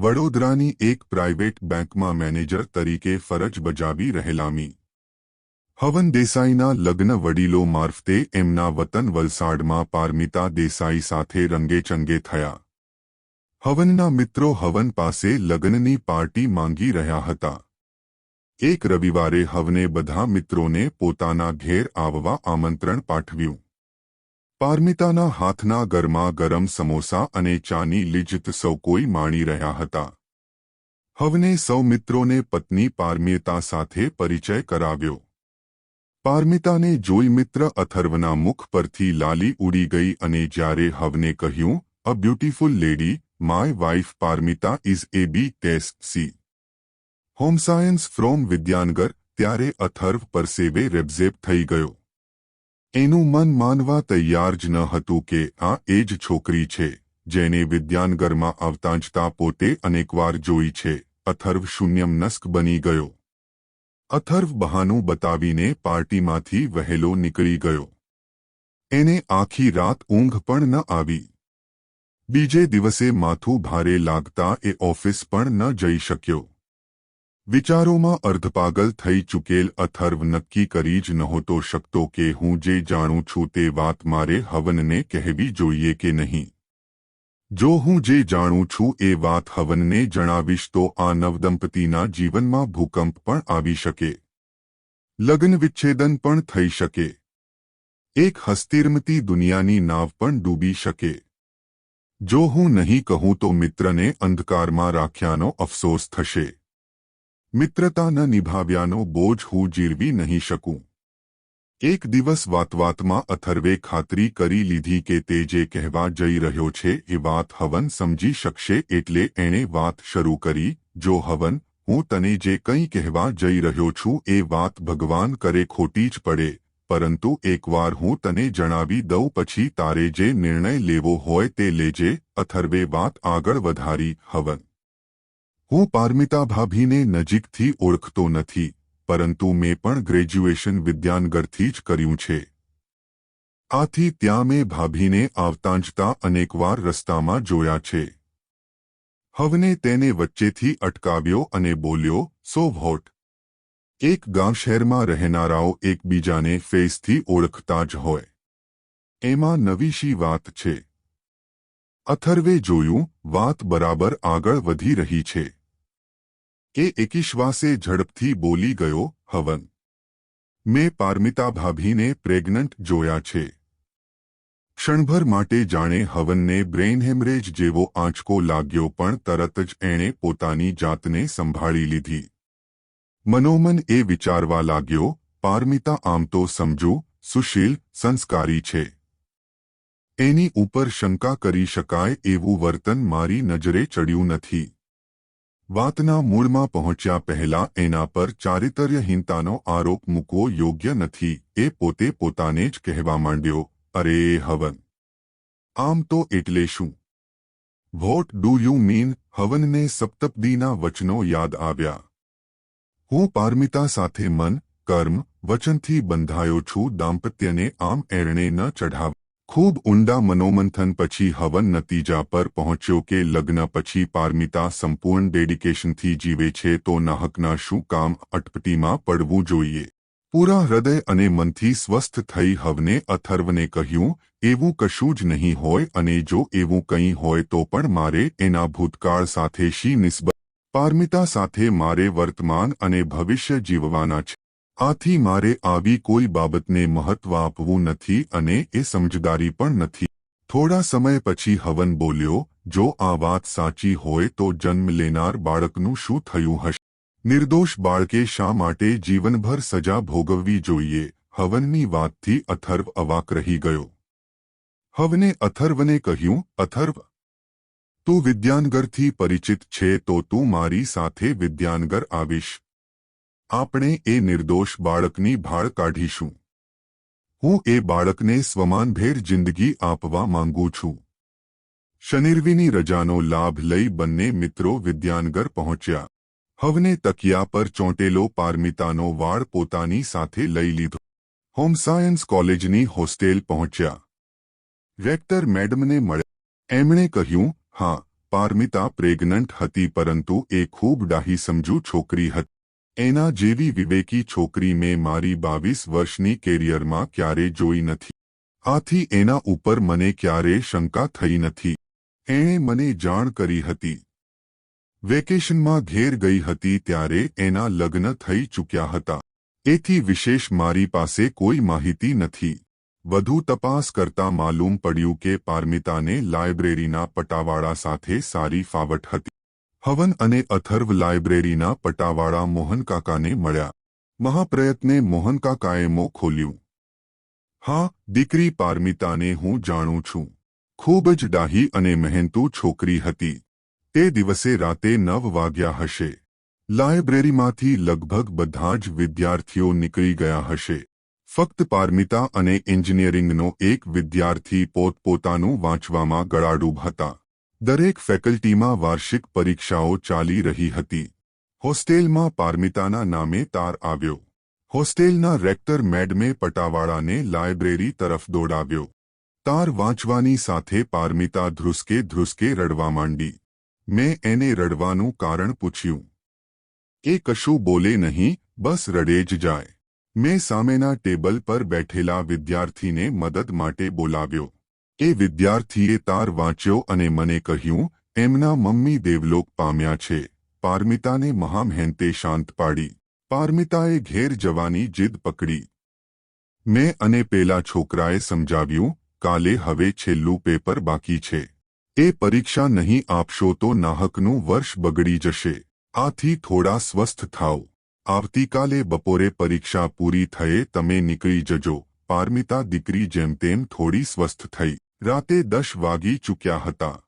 વડોદરાની એક પ્રાઇવેટ બેંકમાં મેનેજર તરીકે ફરજ બજાવી રહેલામી. હવન દેસાઈના લગ્ન વડીલો મારફતે એમના વતન વલસાડમાં પારમિતા દેસાઈ સાથે રંગેચંગે થયા. હવનના મિત્રો હવન પાસે લગ્નની પાર્ટી માંગી રહ્યા હતા. એક રવિવારે હવને બધા મિત્રોને પોતાના ઘેર આવવા આમંત્રણ પાઠવ્યું. પારમિતાના હાથના ગરમા ગરમ સમોસા અને ચાની લિજ્જત સૌ કોઈ માણી રહ્યા હતા. હવને સૌ મિત્રોને પત્ની પારમિતા સાથે પરિચય કરાવ્યો. પારમિતાને જોઈ મિત્ર અથર્વના મુખ પરથી લાલી ઉડી ગઈ અને જ્યારે હવને કહ્યું a beautiful lady my wife Paramita is a B test C home science from Vidyanagar ત્યારે અથર્વ પરસેવે રેબઝેબ થઈ ગયો. એનું મન માનવા તૈયાર જ ન હતું કે આ એ જ છોકરી છે, જેને વિદ્યાનગરમાં આવતાં જતાં પોતે અનેકવાર જોઈ છે. અથર્વ શૂન્યમ નસ્ક બની ગયો. અથર્વ બહાનું બતાવીને પાર્ટીમાંથી વહેલો નીકળી ગયો. એને આખી રાત ઊંઘ પણ ન આવી. બીજે દિવસે માથું ભારે લાગતા એ ઓફિસ પણ ન જઈ શક્યો. વિચારોમાં અર્ધપાગલ થઈ ચૂકેલ અથર્વ નક્કી કરી જ નહોતો શકતો કે હું જે જાણું છું તે વાત મારે હવનને કહેવી જોઈએ કે નહીં. જો હું જે જાણું છું એ વાત હવનને જણાવીશ તો આ નવદંપતીના જીવનમાં ભૂકંપ પણ આવી શકે. લગ્ન વિચ્છેદન પણ થઈ શકે. એક હસ્તિરમતી દુનિયાની નાવ પણ ડૂબી શકે. જો હું નહીં કહું તો મિત્રને અંધકારમાં રાખ્યાનો અફસોસ થશે. મિત્રતા ન નિભાવ્યાનો બોજ હું જીરવી નહીં શકું. એક દિવસ વાતવાતમાં અથર્વે ખાતરી કરી લીધી કે તે જે કહેવા જઈ રહ્યો છે એ વાત હવન સમજી શકશે એટલે એણે વાત શરૂ કરી, જો હવન, હું તને જે કંઈ કહેવા જઈ રહ્યો છું એ વાત ભગવાન કરે ખોટી જ પડે, પરંતુ એકવાર હું તને જણાવી દઉં પછી તારે જે નિર્ણય લેવો હોય તે લેજે. અથર્વે વાત આગળ વધારી, હવન હું પારમિતા ભાભીને નજીકથી ઓળખતો નથી, પરંતુ મેં પણ ગ્રેજ્યુએશન વિદ્યાનગરથી જ કર્યું છે. આથી ત્યાં મેં ભાભીને આવતાં જતા અનેકવાર રસ્તામાં જોયા છે. હવને તેને વચ્ચેથી અટકાવ્યો અને બોલ્યો, સો વોટ. એક ગામ શહેરમાં રહેનારાઓ એકબીજાને ફેસથી ઓળખતા જ હોય. એમાં નવીશી વાત છે? અથર્વે જોયું, વાત બરાબર આગળ વધી રહી છે. એ એકી ઝડપથી બોલી ગયો હવન મેં પારમિતા ભાભીને પ્રેગ્નન્ટ જોયા છે ક્ષણભર માટે જાણે હવનને બ્રેઇન હેમરેજ જેવો આંચકો લાગ્યો પણ તરત જ એણે પોતાની જાતને સંભાળી લીધી મનોમન એ વિચારવા લાગ્યો પારમિતા આમ તો સમજુ સુશીલ સંસ્કારી છે એની ઉપર શંકા કરી શકાય એવું વર્તન મારી નજરે ચડ્યું નથી વાતના મૂળમાં પહોંચ્યા પહેલા એના પર ચારિતર્યહીનતાનો આરોપ મૂકવો યોગ્ય નથી. એ પોતે પોતાને જ કહેવા માંડ્યો, અરે, હવન. આમ તો એટલે શું? વોટ ડુ યુ મીન હવનને સપ્તપદીના વચનો યાદ આવ્યા. હું પારમિતા સાથે મન, કર્મ, વચનથી બંધાયો છું. દાંપત્યને આમ એરણે ન ચઢાવ ખૂબ ઊંડા મનોમંથન પછી હવન નતીજા પર પહોંચ્યો કે લગ્ન પછી પારમિતા સંપૂર્ણ ડેડિકેશનથી જીવે છે તો નાહકના શું કામ અટપટીમાં પડવું જોઈએ? પૂરા હૃદય અને મનથી સ્વસ્થ થઈ હવને અથર્વને કહ્યું, એવું કશું જ નહીં હોય અને જો એવું કંઈ હોય તો પણ મારે એના ભૂતકાળ સાથે શી નિસ્બત પારમિતા સાથે મારે વર્તમાન અને ભવિષ્ય જીવવાના છે. આથી મારે આવી કોઈ બાબતને મહત્વ આપવું નથી અને એ સમજદારી પણ નથી. થોડા સમય પછી હવન બોલ્યો, જો આ વાત સાચી હોય તો જન્મ લેનાર બાળકનું શું થયું હશે? નિર્દોષ બાળકે શા માટે જીવનભર સજા ભોગવવી જોઈએ? હવનની વાતથી અથર્વ અવાક રહી ગયો. હવને અથર્વને કહ્યું, અથર્વ, તું વિદ્યાનગરથી પરિચિત છે તો તું મારી સાથે વિદ્યાનગર આવીશ. આપણે એ નિર્દોષ બાળકની ભાળ કાઢીશું હું એ બાળકને સ્વમાનભેર જિંદગી આપવા માંગુ છું શનિર્વીની રજાનો લાભ લઈ બંને મિત્રો વિદ્યાનગર પહોંચ્યા હવને તકિયા પર ચોંટેલો પારમિતાનો વાળ પોતાની સાથે લઈ લીધો હોમ સાયન્સ કોલેજની હોસ્ટેલ પહોંચ્યા રેક્ટર મેડમને મળ્યા એમણે કહ્યું હા પારમિતા પ્રેગ્નન્ટ હતી પરંતુ એ ખૂબ ડાહી સમજુ છોકરી હતી એના જેવી વિવેકી છોકરી મેં મારી બાવીસ વર્ષની કેરિયરમાં ક્યારે જોઈ નથી. આથી એના ઉપર મને ક્યારે શંકા થઈ નથી. એણે મને જાણ કરી હતી. વેકેશનમાં ઘેર ગઈ હતી ત્યારે એના લગ્ન થઈ ચૂક્યા હતા. એથી વિશેષ મારી પાસે કોઈ માહિતી નથી. વધુ તપાસ કરતા માલુમ પડ્યું કે પારમિતાને લાયબ્રેરીના પટાવાળા સાથે સારી ફાવટ હતી. હવન અને અથર્વ લાયબ્રેરીના પટાવાળા મોહનકાકાને મળ્યા. મહાપ્રયત્ને મોહનકાકાએ મો ખોલ્યું. હા, દીકરી પારમિતાને હું જાણું છું. ખૂબ જ ડાહી અને મહેનતુ છોકરી હતી. તે દિવસે રાતે નવ વાગ્યા હશે. લાયબ્રેરીમાંથી લગભગ બધા જ વિદ્યાર્થીઓ નીકળી ગયા હશે. ફક્ત પારમિતા અને એન્જિનિયરિંગનો એક વિદ્યાર્થી પોતપોતાનું વાંચવામાં ગળાડૂબ હતા. દરેક ફેકલ્ટીમાં વાર્ષિક પરીક્ષાઓ ચાલી રહી હતી. હોસ્ટેલમાં પારમિતાના નામે તાર આવ્યો. હોસ્ટેલના રેક્ટર મેડમે પટાવાળાને લાયબ્રેરી તરફ દોડાવ્યો. તાર વાંચવાની સાથે પારમિતા ધ્રુસકે ધ્રુસકે રડવા માંડી. મેં એને રડવાનું કારણ પૂછ્યું. એ કશું બોલે નહીં, બસ રડે જ જાય. મેં સામેના ટેબલ પર બેઠેલા વિદ્યાર્થીને મદદ માટે બોલાવ્યો. એ વિદ્યાર્થીએ તાર વાંચ્યો અને મને કહ્યું, એમના મમ્મી દેવલોક પામ્યા છે. પારમિતાને મહામહેનતે શાંત પાડી. પારમિતાએ ઘેર જવાની જીદ પકડી. મેં અને પેલા છોકરાએ સમજાવ્યું, કાલે હવે છેલ્લું પેપર બાકી છે. એ પરીક્ષા નહીં આપશો તો નાહકનું વર્ષ બગડી જશે. આથી થોડા સ્વસ્થ થાઓ. આવતીકાલે બપોરે પરીક્ષા પૂરી થયે તમે નીકળી જજો. પારમિતા દીકરી જેમ તેમ થોડી સ્વસ્થ થઈ. રાતે દશ વાગી ચૂક્યા હતા.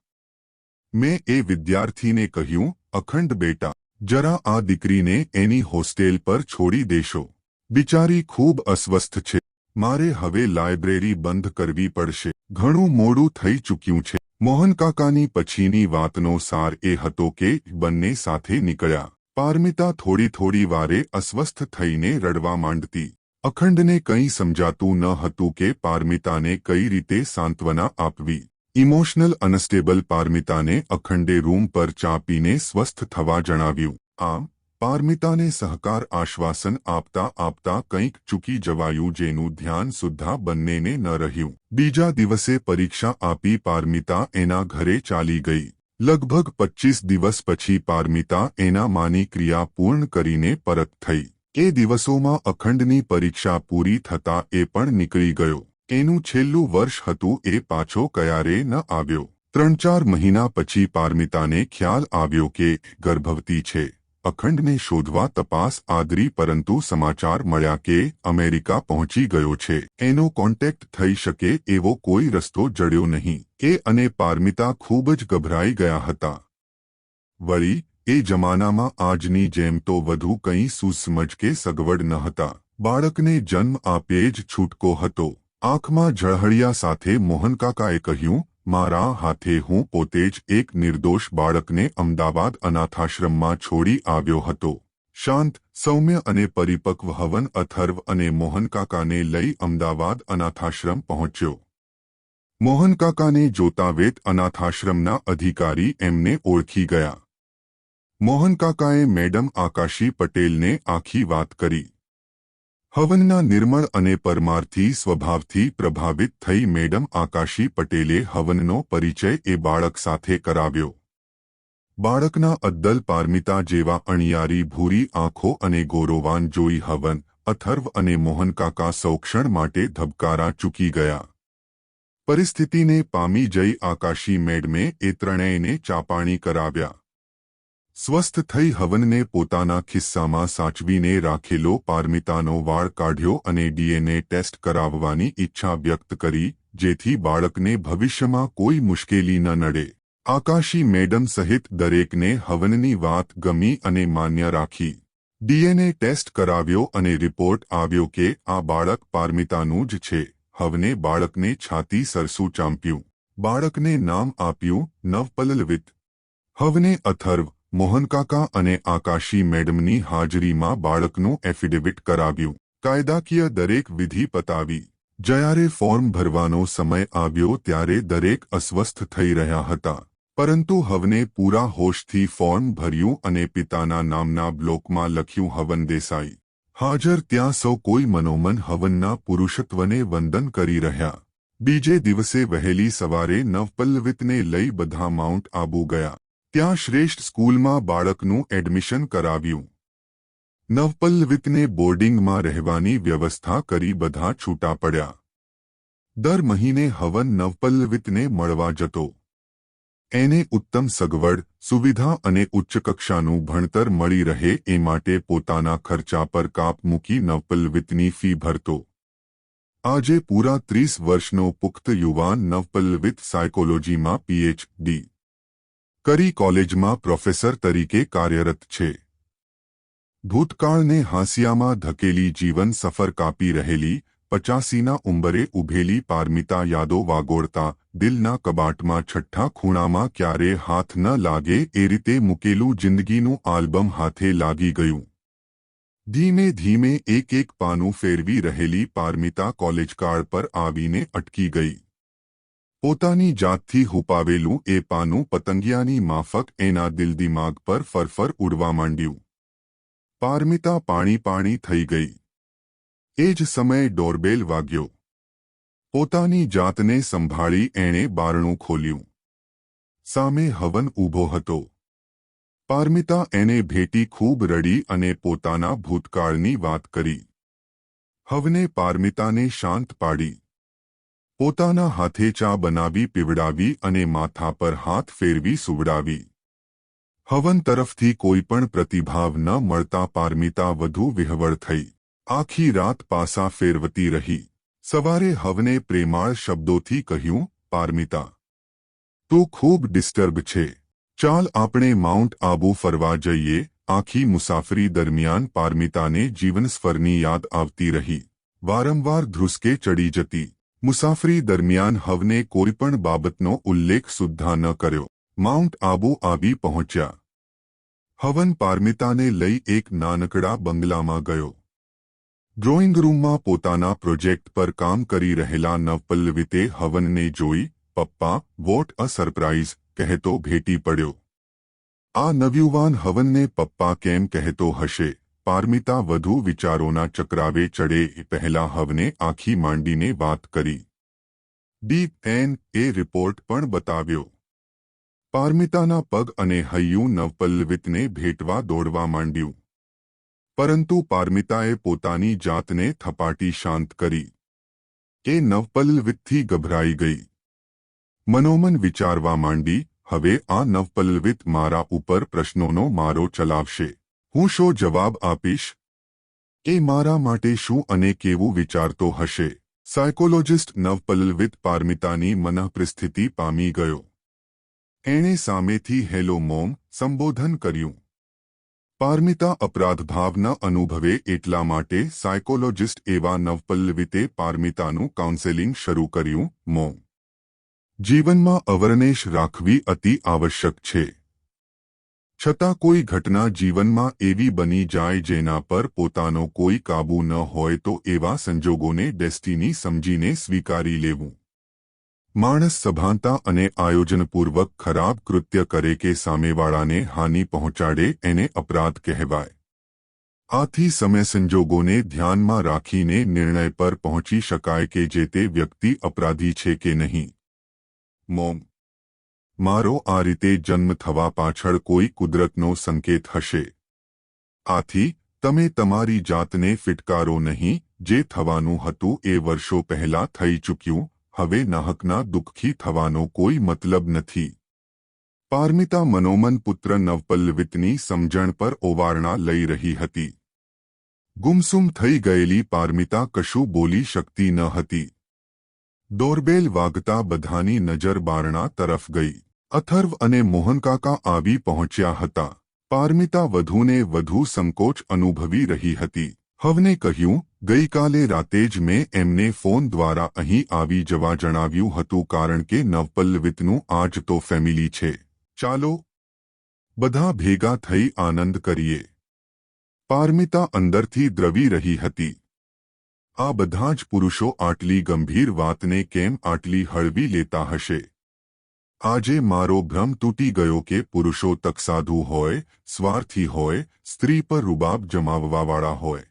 મેં એ વિદ્યાર્થીને કહ્યું, અખંડ બેટા, જરા આ દીકરીને એની હોસ્ટેલ પર છોડી દેશો. બિચારી ખૂબ અસ્વસ્થ છે. મારે હવે લાયબ્રેરી બંધ કરવી પડશે. ઘણું મોડું થઈ ચૂક્યું છે. મોહનકાકાની પછીની વાતનો સાર એ હતો કે બંને સાથે નીકળ્યા. પારમિતા થોડી થોડી વારે અસ્વસ્થ થઈને રડવા માંડતી. અખંડને કંઈ સમજાતું ન હતું કે પારમિતાને કઈ રીતે સાંત્વના આપવી. ઇમોશનલ અનસ્ટેબલ પારમિતાને અખંડે રૂમ પર ચા પીને સ્વસ્થ થવા જણાવ્યું. આમ, પારમિતાને સહકાર આશ્વાસન આપતા આપતા કંઈક ચૂકી જવાયું જેનું ધ્યાન સુદ્ધા બંનેને ન રહ્યું. બીજા દિવસે પરીક્ષા આપી પારમિતા એના ઘરે ચાલી ગઈ. લગભગ પચ્ચીસ દિવસ પછી પારમિતા એના માની ક્રિયા પૂર્ણ કરીને પરત થઈ. એ દિવસોમાં અખંડની પરીક્ષા પૂરી થતા એ પણ નીકળી ગયો. એનું છેલ્લું વર્ષ હતું એ પાછો કયારે ન આવ્યો. ત્રણ ચાર મહિના પછી પારમિતાને ખ્યાલ આવ્યો કે ગર્ભવતી છે. અખંડને શોધવા તપાસ આદરી પરંતુ સમાચાર મળ્યા કે અમેરિકા પહોંચી ગયો છે. એનો કોન્ટેક્ટ થઈ શકે એવો કોઈ રસ્તો જડ્યો નહીં. એ અને પારમિતા ખૂબ જ ગભરાઈ ગયા હતા. વળી એ જમાનામાં આજની જેમ તો વધુ કંઈ સુસમજ કે સગવડ ન હતા બાળકને જન્મ આપે જ છૂટકો હતો. આંખમાં ઝળહળિયા સાથે મોહનકાકાએ કહ્યું, મારા હાથે હું પોતે જ એક નિર્દોષ બાળકને અમદાવાદ અનાથાશ્રમમાં છોડી આવ્યો હતો. શાંત, સૌમ્ય અને પરિપક્વ હવન અથર્વ અને મોહનકાકાને લઈ અમદાવાદ અનાથાશ્રમ પહોંચ્યો. મોહનકાકાને જોતા વેત અનાથાશ્રમના અધિકારી એમને ઓળખી ગયા. મોહનકાકાએ મેડમ આકાશી પટેલને આખી વાત કરી. હવનના નિર્મળ અને પરમાર્થી સ્વભાવથી પ્રભાવિત થઈ મેડમ આકાશી પટેલે હવનનો પરિચય એ બાળક સાથે કરાવ્યો. બાળકના અદ્દલ પારમિતા જેવા અણિયારી ભૂરી આંખો અને ગોરોવાન જોઈ હવન, અથર્વ અને મોહનકાકા સૌક્ષણ માટે ધબકારા ચૂકી ગયા. પરિસ્થિતિને પામી જઈ આકાશી મેડમે એ ત્રણેયને ચાપાણી કરાવ્યા. સ્વસ્થ થઈ હવનને પોતાના ખિસ્સામાં સાચવીને રાખેલો પારમિતાનો વાળ કાઢ્યો અને ડીએનએ ટેસ્ટ કરાવવાની ઈચ્છા વ્યક્ત કરી, જેથી બાળકને ભવિષ્યમાં કોઈ મુશ્કેલી ન નડે. આકાશી મેડમ સહિત દરેકને હવનની વાત ગમી અને માન્ય રાખી. ડીએનએ ટેસ્ટ કરાવ્યો અને રિપોર્ટ આવ્યો કે આ બાળક પારમિતાનું જ છે. હવને બાળકને છાતી સરસું ચાંપ્યું. બાળકને નામ આપ્યું, નવપલલવિત. હવને અથર્વ મોહનકાકા અને આકાશી મેડમની હાજરીમાં બાળકનું એફિડેવિટ કરાવ્યું. કાયદાકીય દરેક વિધિ પતાવી. જ્યારે ફોર્મ ભરવાનો સમય આવ્યો ત્યારે દરેક અસ્વસ્થ થઈ રહ્યા હતા. પરંતુ હવને પૂરા હોશથી ફોર્મ ભર્યું અને પિતાના નામના બ્લોકમાં લખ્યું હવન દેસાઈ. હાજર ત્યાં સૌ કોઈ મનોમન હવનના પુરુષત્વને વંદન કરી રહ્યા. બીજે દિવસે વહેલી સવારે નવપલ્લવિતને લઈ બધા માઉન્ટ આબુ ગયા. ત્યાં શ્રેષ્ઠ સ્કૂલમાં બાળકનું એડમિશન કરાવ્યું. નવપલ્લવિતને બોર્ડિંગમાં રહેવાની વ્યવસ્થા કરી બધા છૂટા પડ્યા. દર મહિને હવન નવપલ્લવિતને મળવા જતો. એને ઉત્તમ સગવડ, સુવિધા અને ઉચ્ચકક્ષાનું ભણતર મળી રહે એ માટે પોતાના ખર્ચા પર કાપ મૂકી નવપલ્લવિતની ફી ભરતો. આજે પૂરા ત્રીસ વર્ષનો પુખ્ત યુવાન નવપલ્લવિત સાયકોલોજીમાં પીએચડી કરી કોલેજમાં પ્રોફેસર તરીકે કાર્યરત છે. ભૂતકાળને હાંસિયામાં ધકેલી જીવન સફર કાપી રહેલી, પચાસીના ઉંબરે ઉભેલી પારમિતા યાદો વાગોળતા, દિલના કબાટમાં છઠ્ઠા ખૂણામાં ક્યારે હાથ ન લાગે એ રીતે મૂકેલું જિંદગીનું આલ્બમ હાથે લાગી ગયું. ધીમે ધીમે એક એક પાનું ફેરવી રહેલી પારમિતા કોલેજકાળ પર આવીને અટકી ગઈ. પોતાની જાતથી હુપાવેલું એ પાનું પતંગિયાની માફક એના દિલ દિમાગ પર ફરફર ઉડવા માંડ્યું. પારમિતા પાણી પાણી થઈ ગઈ. એ જ સમયે ડોરબેલ વાગ્યો. પોતાની જાતને સંભાળી એણે બારણું ખોલ્યું. સામે હવન ઊભો હતો. પારમિતા એને ભેટી ખૂબ રડી અને પોતાના ભૂતકાળની વાત કરી. હવને પારમિતાને શાંત પાડી. પોતાના હાથે ચા બનાવી, પીવડાવી અને માથા પર હાથ ફેરવી સુવડાવી. હવન તરફથી કોઈ પણ પ્રતિભાવ ન મળતા પારમિતા વધુ વિહવળ થઈ. આખી રાત પાસા ફેરવતી રહી. સવારે હવને પ્રેમાળ શબ્દોથી કહ્યું, પારમિતા, તું ખૂબ ડિસ્ટર્બ છે. ચાલ આપણે માઉન્ટ આબુ ફરવા જઈએ. આખી મુસાફરી દરમિયાન પારમિતાને જીવનસ્વરની યાદ આવતી રહી. વારંવાર ધ્રુસકે ચડી જતી. મુસાફરી દરમિયાન હવને કોઈપણ બાબતનો ઉલ્લેખ સુદ્ધા ન કર્યો. માઉન્ટ આબુ આવી પહોંચ્યા. હવન પારમિતાને લઈ એક નાનકડા બંગલામાં ગયો. ડ્રોઈંગ રૂમમાં પોતાના પ્રોજેક્ટ પર કામ કરી રહેલા નવપલ્લવિતે હવનને જોઈ, પપ્પા, વોટ અ સરપ્રાઇઝ કહેતો ભેટી પડ્યો. આ નવયુવાન હવનને પપ્પા, કેમ કહેતો હશે? પારમિતા વધુ વિચારોના ચક્રાવે ચડે એ પહેલા હવને આખી માંડીને વાત કરી. ડી એન એ રિપોર્ટ પણ બતાવ્યો. પારમિતાના પગ અને હૈયું નવપલ્લવિતને ભેટવા દોડવા માંડ્યું. પરંતુ પારમિતાએ પોતાની જાતને થપાટી શાંત કરી. એ નવપલ્લવિતથી ગભરાઈ ગઈ. મનોમન વિચારવા માંડી, હવે આ નવપલ્લવિત મારા ઉપર પ્રશ્નોનો મારો ચલાવશે. હું શો જવાબ આપીશ? એ મારા માટે શું અને કેવું વિચારતો હશે? સાયકોલોજિસ્ટ નવપલ્લવિત પારમિતાની મનઃપરિસ્થિતિ પામી ગયો. એણે સામેથી હેલો મોમ સંબોધન કર્યું. પારમિતા અપરાધભાવના અનુભવે એટલા માટે સાયકોલોજિસ્ટ એવા નવપલ્લવિતે પારમિતાનું કાઉન્સેલિંગ શરૂ કર્યું મો જીવનમાં અવરનેશ રાખવી અતિ આવશ્યક છે. છતાં કોઈ ઘટના જીવનમાં એવી બની જાય જેના પર પોતાનો કોઈ કાબૂ ન હોય તો એવા સંજોગોને ડેસ્ટિની સમજીને સ્વીકારી લેવું. માણસ સભાનતા અને આયોજનપૂર્વક ખરાબ કૃત્ય કરે કે સામેવાળાને હાનિ પહોંચાડે એને અપરાધ કહેવાય. આથી સમય સંજોગોને ધ્યાનમાં રાખીને નિર્ણય પર પહોંચી શકાય કે જે તે વ્યક્તિ અપરાધી છે કે નહીં. મોમ મારો આ રીતે જન્મ થવા પાછળ કોઈ કુદરતનો સંકેત હશે. આથી, તમે તમારી જાતને ફિટકારો નહીં, જે થવાનું હતું એ વર્ષો પહેલા થઈ ચૂક્યું, હવે નાહકના દુઃખી થવાનો કોઈ મતલબ નથી. પારમિતા મનોમન પુત્ર નવપલ્લવિતની સમજણ પર ઓવારણા લઈ રહી હતી. ગુમસુમ થઈ ગયેલી પારમિતા કશું બોલી શકતી ન હતી. દોરબેલ વાગતા બધાની નજર બારણા તરફ ગઈ. અથર્વ અને મોહનકાકા આવી પહોંચ્યા હતા. પારમિતા વધુને વધુ સંકોચ અનુભવી રહી હતી. હવને કહ્યું, ગઈકાલે રાતે જ મેં એમને ફોન દ્વારા અહીં આવી જવા જણાવ્યું હતું કારણ કે નવપલ્લવિતનું આજ તો ફેમિલી છે. ચાલો, બધા ભેગા થઈ આનંદ કરીએ. પારમિતા અંદરથી દ્રવી રહી હતી. આ બધા જ પુરુષો આટલી ગંભીર વાતને કેમ આટલી હળવી લેતા હશે? આજે મારો ભ્રમ તૂટી ગયો કે પુરુષો તકસાધુ હોય, સ્વાર્થી હોય, સ્ત્રી પર રૂબાબ જમાવવાવાળા હોય.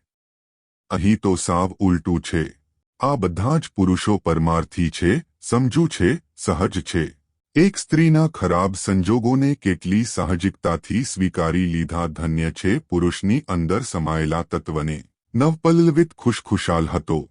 અહીં તો સાવ ઉલટું છે. આ બધા જ પુરુષો પરમાર્થી છે, સમજુ છે, સહજ છે. એક સ્ત્રીના ખરાબ સંજોગોને કેટલી સાહજિકતાથી સ્વીકારી લીધા ધન્ય છે પુરુષની અંદર સમાયેલા તત્વને. નવપલ્લવિત ખુશખુશાલ હતો.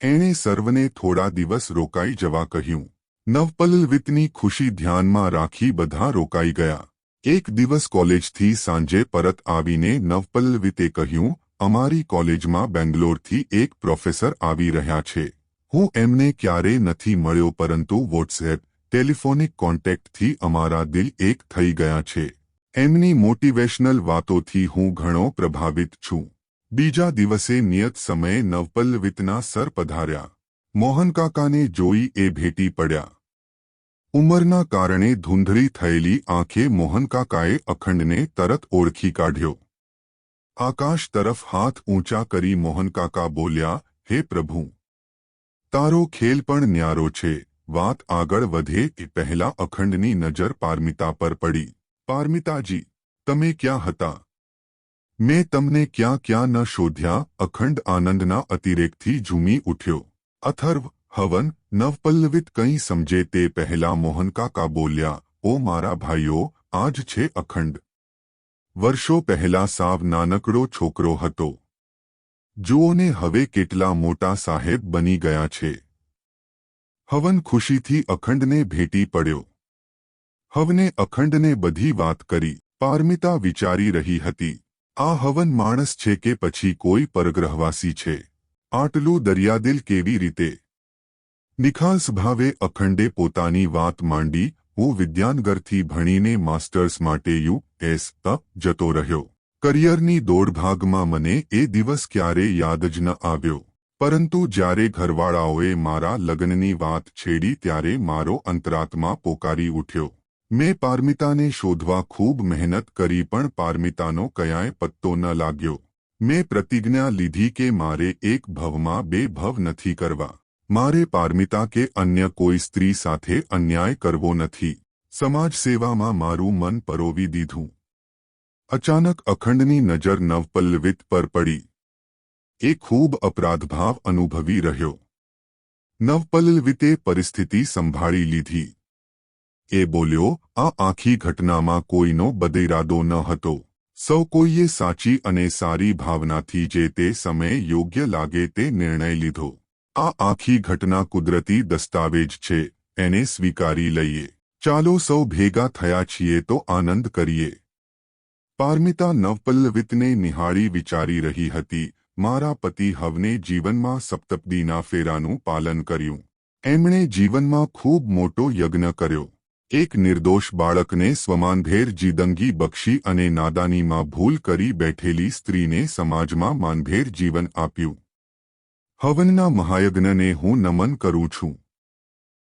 એણે સર્વને થોડા દિવસ રોકાઈ જવા કહ્યું. નવપલ્લવિતની ખુશી ધ્યાનમાં રાખી બધા રોકાઈ ગયા એક દિવસ કોલેજથી સાંજે પરત આવીને નવપલ્લવિતે કહ્યું અમારી કોલેજમાં બેંગ્લોરથી એક પ્રોફેસર આવી રહ્યા છે હું એમને ક્યારે નથી મળ્યો પરંતુ વોટ્સએપ ટેલિફોનિક કોન્ટેક્ટથી અમારા દિલ એક થઈ ગયા છે એમની મોટિવેશનલ વાતોથી હું ઘણો પ્રભાવિત છું બીજા દિવસે નિયત સમયે નવપલ્લવિતના સર પધાર્યા મોહનકાકાને જોઈ એ ભેટી પડ્યા. ઉંમરના કારણે ધૂંધળી થયેલી આંખે મોહનકાકાએ અખંડને તરત ઓળખી કાઢ્યો. આકાશ તરફ હાથ ઊંચા કરી મોહનકાકા બોલ્યા, હે પ્રભુ, તારો ખેલ પણ ન્યારો છે. વાત આગળ વધે એ પહેલા અખંડની નજર પારમિતા પર પડી. પારમિતાજી, તમે ક્યાં હતા? મેં તમને ક્યાં ક્યાં ન શોધ્યા. અખંડ આનંદના અતિરેકથી ઝૂમી ઉઠ્યો. અથર્વ, હવન, નવપલ્લવિત કંઈ સમજે તે પહેલા મોહનકાકા બોલ્યા, ઓ મારા ભાઈઓ, આજ છે અખંડ. વર્ષો પહેલા સાવ નાનકડો છોકરો હતો. જુઓને હવે કેટલા મોટા સાહેબ બની ગયા છે. હવન ખુશીથી અખંડને ભેટી પડ્યો. હવને અખંડને બધી વાત કરી, પારમિતા વિચારી રહી હતી. આ હવન માણસ છે કે પછી કોઈ પરગ્રહવાસી છે? આટલું દરિયાદિલ કેવી રીતે? નિખાલસ ભાવે અખંડે પોતાની વાત માંડી, હું વિદ્યાનગરથી ભણીને માસ્ટર્સ માટે યુ એસ ત જતો રહ્યો. કરિયરની દોડભાગમાં મને એ દિવસ ક્યારે યાદ જ ન આવ્યો. પરંતુ જ્યારે ઘરવાળાઓએ મારા લગ્નની વાત છેડી ત્યારે મારો અંતરાત્મા પોકારી ઉઠ્યો. મેં પારમિતાને શોધવા ખૂબ મહેનત કરી પણ પારમિતાનો કયાય પત્તો ન લાગ્યો. મેં પ્રતિજ્ઞા લીધી કે મારે એક ભવમાં બે ભવ નથી કરવા. મારે પારમિતા કે અન્ય કોઈ સ્ત્રી સાથે અન્યાય કરવો નથી. સમાજ સેવામાં મારું મન પરોવી દીધું. અચાનક અખંડની નજર નવપલ્લવિત પર પડી. એ ખૂબ અપરાધભાવ અનુભવી રહ્યો. નવપલ્લવિતે પરિસ્થિતિ સંભાળી લીધી. એ બોલ્યો, આ આખી ઘટનામાં કોઈનો બદેરાદો ન હતો. સૌ કોઈએ સાચી અને સારી ભાવનાથી જે તે સમયે યોગ્ય લાગે તે નિર્ણય લીધો. આ આખી ઘટના કુદરતી દસ્તાવેજ છે, એને સ્વીકારી લઈએ. ચાલો સૌ ભેગા થયા છીએ તો આનંદ કરીએ. પારમિતા નવપલ્લવિતને નિહાળી વિચારી રહી હતી. મારા પતિ હવને જીવનમાં સપ્તપદીના ફેરાનું પાલન કર્યું. એમણે જીવનમાં ખૂબ મોટો યજ્ઞ કર્યો. એક નિર્દોષ બાળકને સ્વમાનભેર જીદંગી બક્ષી અને નાદાનીમાં ભૂલ કરી બેઠેલી સ્ત્રીને સમાજમાં માનભેર જીવન આપ્યું. હવનના મહાયજ્ઞને હું નમન કરું છું.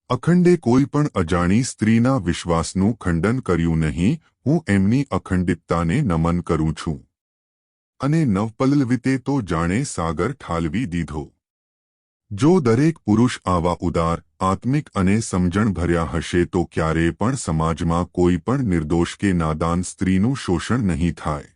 અખંડે કોઈ પણ અજાણી સ્ત્રીના વિશ્વાસનું ખંડન કર્યું નહીં, હું એમની અખંડિતતાને નમન કરું છું. અને નવપલ્લવિતે તો જાણે સાગર ઠાલવી દીધો. જો દરેક પુરુષ આવા ઉદાર, આત્મિક અને સમજણભર્યા હશે તો ક્યારેય પણ સમાજમાં કોઈ પણ નિર્દોષ કે નાદાન સ્ત્રીનું શોષણ નહીં થાય.